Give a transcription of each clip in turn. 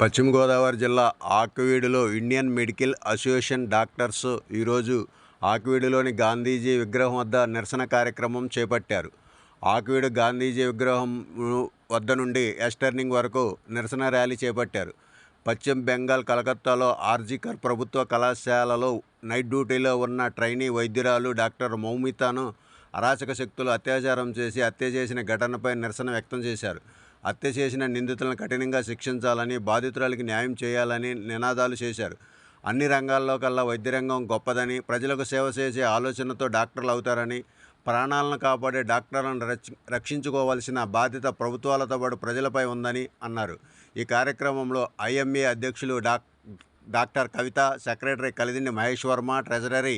పశ్చిమ గోదావరి జిల్లా ఆకువీడులో ఇండియన్ మెడికల్ అసోసియేషన్ డాక్టర్స్ ఈరోజు ఆకువీడులోని గాంధీజీ విగ్రహం వద్ద నిరసన కార్యక్రమం చేపట్టారు. ఆకువీడు గాంధీజీ విగ్రహం వద్ద నుండి ఎస్టర్నింగ్ వరకు నిరసన ర్యాలీ చేపట్టారు. పశ్చిమ బెంగాల్ కలకత్తాలో ఆర్జికర్ ప్రభుత్వ కళాశాలలో నైట్ డ్యూటీలో ఉన్న ట్రైనీ వైద్యురాలు డాక్టర్ మౌమితాను అరాచక శక్తులు అత్యాచారం చేసి హత్య చేసిన ఘటనపై నిరసన వ్యక్తం చేశారు. హత్య చేసిన నిందితులను కఠినంగా శిక్షించాలని బాధితురాలికి న్యాయం చేయాలని నినాదాలు చేశారు. అన్ని రంగాల్లో కల్లా వైద్య రంగం గొప్పదని ప్రజలకు సేవ చేసే ఆలోచనతో డాక్టర్లు అవుతారని ప్రాణాలను కాపాడే డాక్టర్లను రక్షించుకోవాల్సిన బాధ్యత ప్రభుత్వాలతో పాటు ప్రజలపై ఉందని అన్నారు. ఈ కార్యక్రమంలో ఐఎంఏ అధ్యక్షులు doc doctor Kavitha secretary Kalidindi Mahesh Varma treasury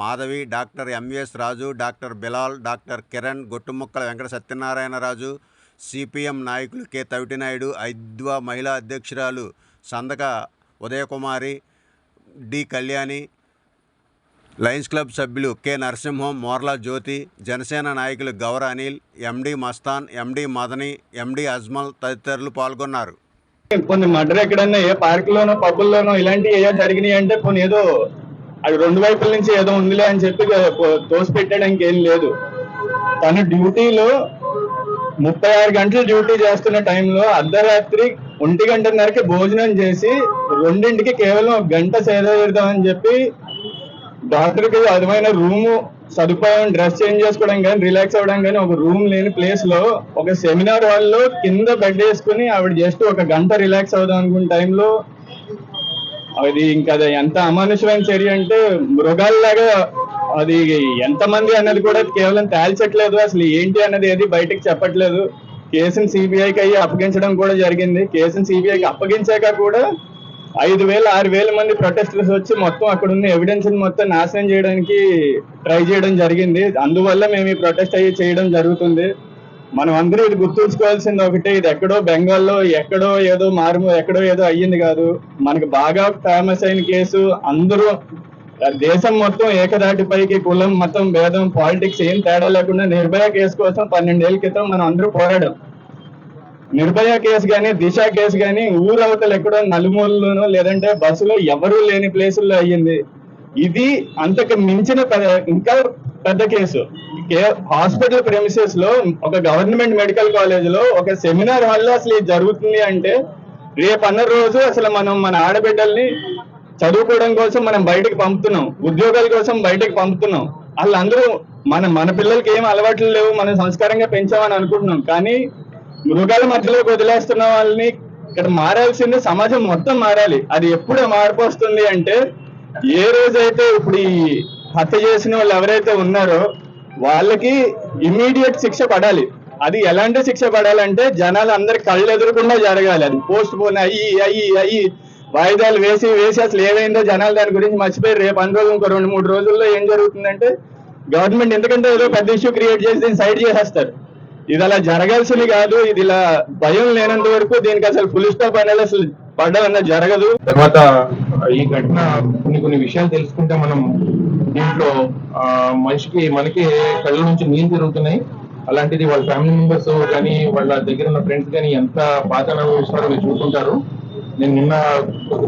Madhavi doctor MVS Raju doctor Bilal doctor Kiran Gottumukkala Venkata Satyanarayanaraju CPM నాయకులు కె. తవిటినాయుడు ఐద్వా మహిళా అధ్యక్షురాలు Sandaka Udayakumari D. Kalyani lions club సభ్యులు కె. నరసింహం మోర్లా జ్యోతి జనసేన నాయకులు గౌర అనిల్ ఎండి మస్తాన్ ఎండి మదని ఎండి అజ్మల్ తదితరులు పాల్గొన్నారు. కొన్ని మర్డర్ ఎక్కడన్నా ఏ పార్కులోనో పబ్బుల్లోనో ఇలాంటివి ఏదో జరిగినాయి అంటే కొన్ని ఏదో అది రెండు వైపుల నుంచి ఏదో ఉందిలే అని చెప్పి తోసిపెట్టడానికి ఏం లేదు. తను డ్యూటీలో ముప్పై ఆరు గంటలు డ్యూటీ చేస్తున్న టైంలో అర్ధరాత్రి ఒంటి గంటన్నరకి భోజనం చేసి రెండింటికి కేవలం ఒక గంట సేద తీరుదామని చెప్పి డాక్టర్కి అదమైన రూము సదుపాయం డ్రెస్ చేంజ్ చేసుకోవడం కానీ రిలాక్స్ అవ్వడం కానీ ఒక రూమ్ లేని ప్లేస్లో ఒక సెమినార్ హాల్లో కింద బెడ్ వేసుకుని ఆవిడ జస్ట్ ఒక గంట రిలాక్స్ అవుదాం అనుకున్న టైంలో అది ఇంకా అది ఎంత అమానుషమైన చర్య అంటే మృగాల్లాగా అది ఎంతమంది అన్నది కూడా కేవలం తేల్చట్లేదు. అసలు ఏంటి అన్నది ఏది బయటకు చెప్పట్లేదు. కేసుని సిబిఐకి అయ్యి అప్పగించడం కూడా జరిగింది. కేసుని సిబిఐకి అప్పగించాక కూడా ఐదు వేల ఆరు వేల మంది ప్రొటెస్టర్స్ వచ్చి మొత్తం అక్కడ ఉన్న ఎవిడెన్స్ మొత్తం నాశనం చేయడానికి ట్రై చేయడం జరిగింది. అందువల్ల మేము ఈ ప్రొటెస్ట్ అయ్యి చేయడం జరుగుతుంది. మనం అందరూ ఇది గుర్తుంచుకోవాల్సింది ఒకటి. ఇది ఎక్కడో బెంగాల్లో ఎక్కడో ఏదో మారుమో ఎక్కడో ఏదో అయ్యింది కాదు. మనకు బాగా ఫేమస్ అయిన కేసు అందరూ దేశం మొత్తం ఏకదాటిపైకి కులం మతం భేదం పాలిటిక్స్ ఏం తేడా లేకుండా నిర్భయ కేసు కోసం పన్నెండేళ్ళ క్రితం మనం అందరూ పోరాడాం. నిర్భయ కేసు కానీ దిశ కేసు కానీ ఊరవతలు ఎక్కడో నలుమూలలోనో లేదంటే బస్సులో ఎవరూ లేని ప్లేసుల్లో అయ్యింది. ఇది అంతకు మించిన పెద్ద- ఇంకా పెద్ద కేసు. కే- హాస్పిటల్ ప్రెమిసెస్లో ఒక గవర్నమెంట్ మెడికల్ కాలేజ్లో ఒక సెమినార్ హాల్లో అసలు ఇది జరుగుతుంది అంటే రేపు అన్న రోజు అసలు మనం మన ఆడబిడ్డల్ని చదువుకోవడం కోసం మనం బయటకు పంపుతున్నాం. ఉద్యోగాల కోసం బయటకు పంపుతున్నాం. వాళ్ళందరూ మన మన పిల్లలకి ఏం అలవాట్లు లేవు మనం సంస్కారంగా పెంచామని అనుకుంటున్నాం. కానీ మృగాల మధ్యలోకి వదిలేస్తున్న వాళ్ళని ఇక్కడ మారాల్సింది సమాజం మొత్తం మారాలి. అది ఎప్పుడు మార్పు వస్తుంది అంటే ఏ రోజైతే ఇప్పుడు ఈ హత్య చేసిన వాళ్ళు ఎవరైతే ఉన్నారో వాళ్ళకి ఇమీడియట్ శిక్ష పడాలి. అది ఎలాంటి శిక్ష పడాలంటే జనాలు అందరి కళ్ళు ఎదురకుండా జరగాలి. అది పోస్ట్ పోన్ అయ్యి అయ్యి అయ్యి వాయిదాలు వేసి వేసి అసలు ఏమైందో జనాలు దాని గురించి మర్చిపోయి రేపు అన్ని రోజులు ఇంకో రెండు మూడు రోజుల్లో ఏం జరుగుతుందంటే గవర్నమెంట్ ఎందుకంటే ఏదో పెద్ద ఇష్యూ క్రియేట్ చేసి దీన్ని సైడ్ చేసేస్తారు. ఇది అలా జరగాల్సింది కాదు ఇది ఇలా భయం లేనంత వరకు దీనికి అసలు ఫుల్ స్టాప్ అనేది అసలు పడడం అనేది జరగదు. తర్వాత ఈ ఘటన కొన్ని కొన్ని విషయాలు తెలుసుకుంటే మనం దీంట్లో మనిషికి మనకి కళ్ళ నుంచి నీళ్ళు తిరుగుతున్నాయి. అలాంటిది వాళ్ళ ఫ్యామిలీ మెంబర్స్ కానీ వాళ్ళ దగ్గర ఉన్న ఫ్రెండ్స్ కానీ ఎంత బాధ అనుభవిస్తారో మీరు చూసుకుంటారు. నేను నిన్న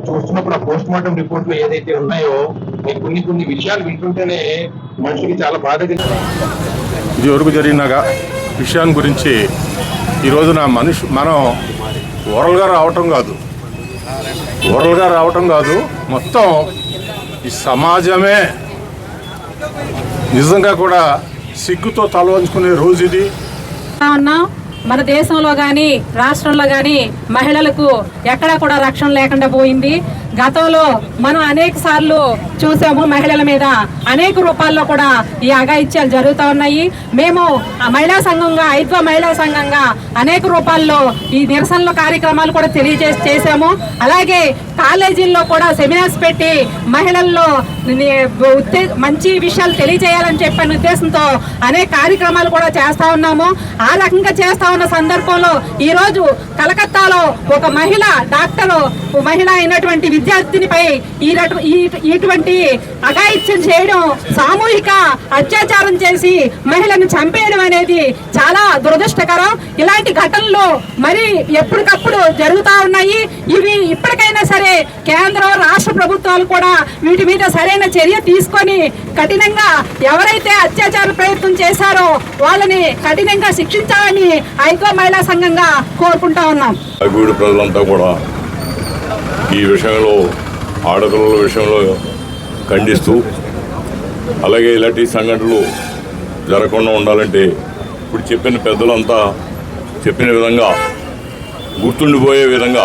చూస్తున్నప్పుడు ఆ పోస్ట్ మార్టం రిపోర్ట్లో ఏదైతే ఉన్నాయో మీకు కొన్ని కొన్ని విషయాలు వింటుంటేనే మనిషికి చాలా బాధ కలిగింది ఇది వరకు జరిగిన గా- విషయాన్ని గురించి ఈ రోజున మనిషి మనం ఓరల్గా రావటం కాదు. ఓరల్గా రావటం కాదు. మొత్తం ఈ సమాజమే నిజంగా కూడా సిగ్గుతో తల వంచుకునే రోజు ఇది. మన దేశంలో కానీ రాష్ట్రంలో కానీ మహిళలకు ఎక్కడా కూడా రక్షణ లేకుండా పోయింది. గతంలో మనం అనేక సార్లు చూసాము మహిళల మీద అనేక రూపాల్లో కూడా ఈ అఘాయిత్యాలు జరుగుతూ ఉన్నాయి. మేము ఆ మహిళా సంఘంగా ఐద్వ మహిళా సంఘంగా అనేక రూపాల్లో ఈ నిరసనల కార్యక్రమాలు కూడా తెలియజేసి చేసాము అలాగే కాలేజీల్లో కూడా సెమినార్స్ పెట్టి మహిళల్లో ఉత్తే- మంచి విషయాలు తెలియజేయాలని చెప్పిన ఉద్దేశంతో అనేక కార్యక్రమాలు కూడా చేస్తా ఉన్నాము. ఆ రకంగా చేస్తా ఉన్న సందర్భంలో ఈరోజు కలకత్తాలో ఒక మహిళ డాక్టర్ మహిళ అయినటువంటి విద్యార్థినిపై ఈ ఈ- ఇటువంటి అఘాయిత్యం చేయడం సామూహిక అత్యాచారం చేసి మహిళను చంపేయడం అనేది చాలా దురదృష్టకరం. ఇలాంటి ఘటనలు మరి ఎప్పటికప్పుడు జరుగుతా ఉన్నాయి. ఇవి ఇప్పటికైనా సరే కేంద్రం రాష్ట్ర ప్రభుత్వాలు కూడా వీటి మీద సరైన చర్య తీసుకొని కఠినంగా ఎవరైతే అత్యాచార ప్రయత్నం చేశారో వాళ్ళని కఠినంగా శిక్షించాలని ఐకో మహిళా సంఘంగా కోరుకుంటా ఉన్నాం. ప్రజలంతా కూడా ఈ విషయంలో ఆడపిల్లల విషయంలో ఖండిస్తూ అలాగే ఇలాంటి సంఘటనలు జరగకుండా ఉండాలంటే ఇప్పుడు చెప్పిన పెద్దలంతా చెప్పిన విధంగా గుర్తుండిపోయే విధంగా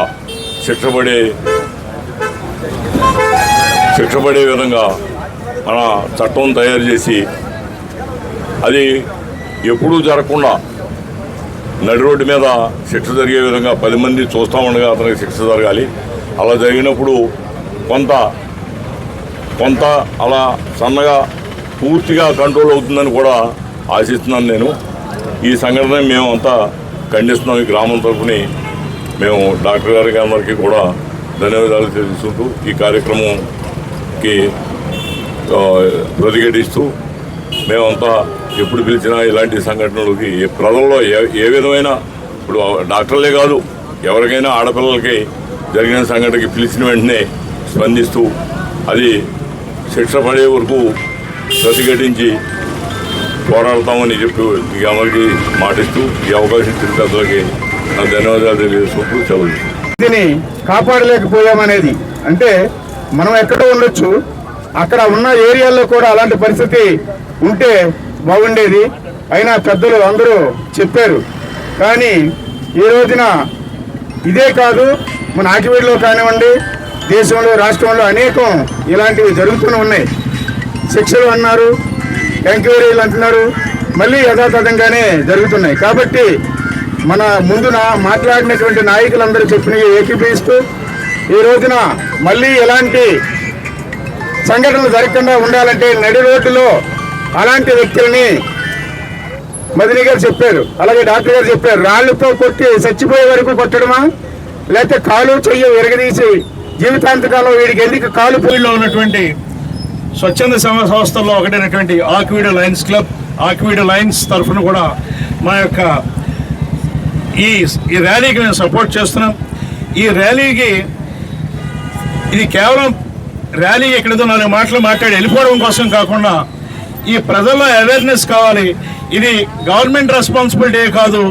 శిక్షపడే విధంగా మన చట్టం తయారు చేసి అది ఎప్పుడూ జరగకుండా నడి రోడ్డు మీద శిక్ష జరిగే విధంగా పది మంది చూస్తూ ఉండగా అతనికి శిక్ష జరగాలి. అలా జరిగినప్పుడు కొంత కొంత అలా సన్నగా పూర్తిగా కంట్రోల్ అవుతుందని కూడా ఆశిస్తున్నాను నేను. ఈ సంఘటన మేమంతా ఖండిస్తున్నాం ఈ గ్రామం తరఫుని మేము డాక్టర్ గారికి అందరికీ కూడా ధన్యవాదాలు తెలుసుకుంటూ ఈ కార్యక్రమం కి ప్రతిఘటిస్తూ మేమంతా ఎప్పుడు పిలిచినా ఇలాంటి సంఘటనలకి ఏ ప్రజల్లో ఏ ఏ విధమైన ఇప్పుడు డాక్టర్లే కాదు ఎవరికైనా ఆడపిల్లలకి జరిగిన సంఘటనకి పిలిచిన వెంటనే స్పందిస్తూ అది శిక్ష పడే వరకు ప్రతిఘటించి పోరాడతామని చెప్పి మీకు అందరికీ మాటిస్తూ ఈ అవకాశం ఇచ్చిన పెద్దలకి నా ధన్యవాదాలు తెలియజేసుకుంటూ చదువు కాపాడలేకపోయామనేది. అంటే మనం ఎక్కడో ఉండొచ్చు. అక్కడ ఉన్న ఏరియాల్లో కూడా అలాంటి పరిస్థితి ఉంటే బాగుండేది. అయినా పెద్దలు అందరూ చెప్పారు. కానీ ఈ రోజున ఇదే కాదు మన ఆకివీడులో కానివ్వండి దేశంలో రాష్ట్రంలో అనేకం ఇలాంటివి జరుగుతూనే ఉన్నాయి. శిక్షలు అన్నారు ఎంక్వైరీలు అంటున్నారు మళ్ళీ యథాతథంగానే జరుగుతున్నాయి. కాబట్టి మన ముందున మాట్లాడినటువంటి నాయకులందరూ చెప్పినవి ఏకీభవిస్తూ ఈ రోజున మళ్ళీ ఎలాంటి సంఘటనలు జరగకుండా ఉండాలంటే నడి రోడ్డులో అలాంటి వ్యక్తుల్ని మదిని గారు చెప్పారు. అలాగే డాక్టర్ గారు చెప్పారు. రాళ్ళతో కొట్టి చచ్చిపోయే వరకు కొట్టడమా? లేకపోతే కాలు చెయ్యి విరగదీసి జీవితాంతకాలం వీడికి ఎందుకు కాలు లో ఉన్నటువంటి స్వచ్ఛంద సంస్థల్లో ఒకటైనటువంటి Akividu Lions Club Akividu Lions తరఫున కూడా మా యొక్క ఈ ఈ ర్యాలీకి మేము సపోర్ట్ చేస్తున్నాం. ఈ ర్యాలీకి ఇది కేవలం ర్యాలీ ఎక్కడదో నాలుగు మాటలు మాట్లాడి వెళ్ళిపోవడం కోసం కాకుండా ఈ ప్రజల్లో అవేర్నెస్ కావాలి. ఇది గవర్నమెంట్ రెస్పాన్సిబిలిటీ కాదు.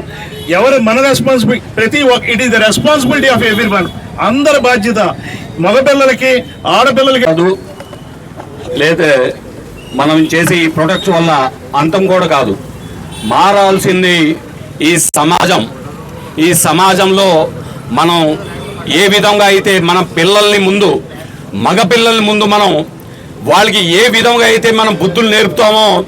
ఎవరు మన రెస్పాన్సిబిలిటీ ప్రతి ఒక్క it is the responsibility of every one అందరి బాధ్యత మగపిల్లలకి ఆడపిల్లలకి కాదు. లేదా మనం చేసే ఈ ప్రొడక్ట్స్ వల్ల అంతం కూడా కాదు. మారాల్సింది ఈ సమాజం. ఈ సమాజంలో మనం ఏ విధంగా అయితే మన పిల్లల్ని ముందు మగ పిల్లల్ని ముందు మనం వాళ్ళకి ఏ విధంగా అయితే మనం బుద్ధులు నేర్పుతామో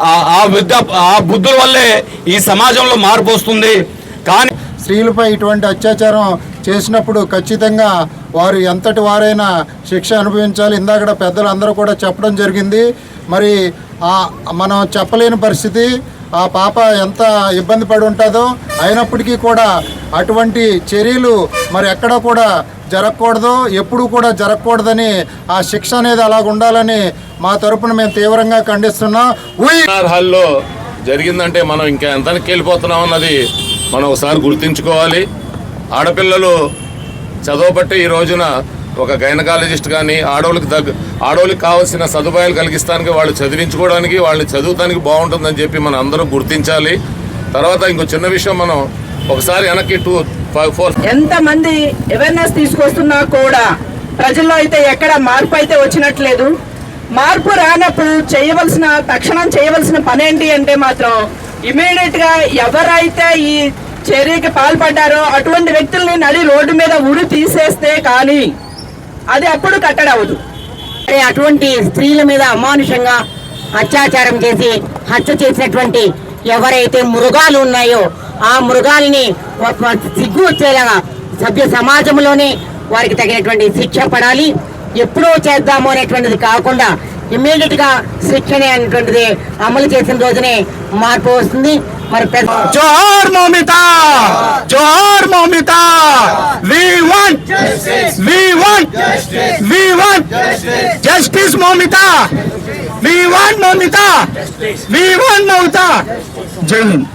ఆ- విద్య ఆ బుద్ధుల వల్లే ఈ సమాజంలో మార్పు వస్తుంది. కానీ స్త్రీలపై ఇటువంటి అత్యాచారం చేసినప్పుడు ఖచ్చితంగా వారు ఎంతటి వారైనా శిక్ష అనుభవించాలి. ఇందాక పెద్దలు అందరూ కూడా చెప్పడం జరిగింది. మరి మనం చెప్పలేని పరిస్థితి. ఆ పాప ఎంత ఇబ్బంది పడి ఉంటుందో అయినప్పటికీ కూడా అటువంటి చర్యలు మరి ఎక్కడ కూడా జరగకూడదు ఎప్పుడు కూడా జరగకూడదని ఆ శిక్ష అనేది అలాగ ఉండాలని మా తరపున మేము తీవ్రంగా ఖండిస్తున్నాం. హాల్లో. జరిగిందంటే మనం ఇంకా ఎంతకి వెళ్ళిపోతున్నాం అన్నది మనం ఒకసారి గుర్తించుకోవాలి. ఆడపిల్లలు చదవబట్టి ఈ రోజున ఒక గైనకాలజిస్ట్ కానీ ఆడవాళ్ళకి తగ్గ ఆడవాళ్ళకి కావాల్సిన సదుపాయాలు కలిగిస్తానికి వాళ్ళు చదివించుకోవడానికి వాళ్ళని చదువుతానికి బాగుంటుందని చెప్పి మనం అందరం గుర్తించాలి. తర్వాత ఇంకో చిన్న విషయం మనం ఒకసారి వెనక్కి టూ ఫైవ్ ఫోర్. ఎంత మంది అవేర్నెస్ తీసుకొస్తున్నా కూడా ప్రజల్లో అయితే ఎక్కడ మార్పు అయితే వచ్చినట్లేదు. మార్పు రానప్పుడు చేయవలసిన తక్షణం చేయవలసిన పని ఏంటి అంటే మాత్రం ఇమీడియట్గా ఎవరైతే ఈ చర్యకి పాల్పడ్డారో అటువంటి వ్యక్తుల్ని నడి రోడ్డు మీద ఉరి తీసేస్తే కానీ అది అప్పుడు కట్టడవదు. అటువంటి స్త్రీల మీద అమానుషంగా అత్యాచారం చేసి హత్య చేసినటువంటి ఎవరైతే మృగాలు ఉన్నాయో ఆ మృగాల్ని సిగ్గు వచ్చేలాగా సభ్య సమాజంలోనే వారికి తగినటువంటి శిక్ష పడాలి. ఎప్పుడో చేద్దాము అనేటువంటిది కాకుండా ఇమ్మీడియట్గా శిక్షణ అనేటువంటిది అమలు చేసిన రోజునే మార్పు వస్తుంది. మరి పెద్ద జోహార్ మౌమిత జోహార్ Moumita we want we want we want justice Moumita we want Moumita we want Moumita జై హింద్